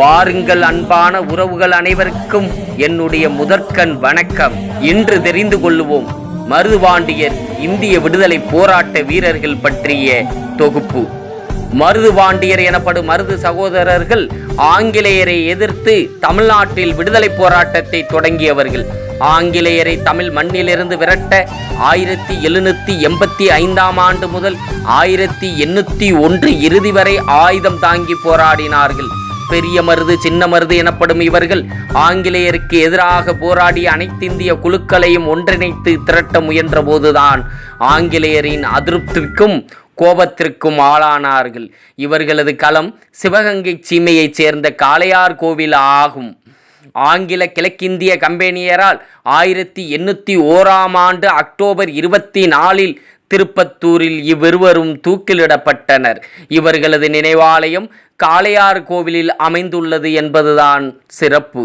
வாருங்கள் அன்பான உறவுகள் அனைவருக்கும் என்னுடைய முதற்கண் வணக்கம். இன்று தெரிந்து கொள்ளுவோம் மருதுபாண்டியர் இந்திய விடுதலை போராட்ட வீரர்கள் பற்றிய தொகுப்பு. மருதுபாண்டியர் எனப்படும் மருது சகோதரர்கள் ஆங்கிலேயரை எதிர்த்து தமிழ்நாட்டில் விடுதலை போராட்டத்தை தொடங்கியவர்கள். ஆங்கிலேயரை தமிழ் மண்ணிலிருந்து விரட்ட ஆயிரத்தி எழுநூற்றி எண்பத்தி ஐந்தாம் ஆண்டு முதல் ஆயிரத்தி எண்ணூற்றி ஒன்று இறுதி வரை ஆயுதம் தாங்கி போராடினார்கள். பெரிய மருது சின்ன மருது எனப்படும் இவர்கள் ஆங்கிலேயருக்கு எதிராக போராடி அனைத்திந்திய குழுக்களையும் ஒன்றிணைத்து திரட்ட முயன்ற போதுதான் ஆங்கிலேயரின் அதிருப்திற்கும் கோபத்திற்கும் ஆளானார்கள். இவர்களது களம் சிவகங்கை சீமையைச் சேர்ந்த காளையார் கோவில் ஆகும். ஆங்கில கிழக்கிந்திய கம்பெனியரால் ஆயிரத்தி எண்ணூற்றி ஓராம் ஆண்டு அக்டோபர் இருபத்தி நாலில் திருப்பத்தூரில் இவ்விருவரும் தூக்கிலிடப்பட்டனர். இவர்களது நினைவாலயம் காளையார் கோவிலில் அமைந்துள்ளது என்பதுதான் சிறப்பு.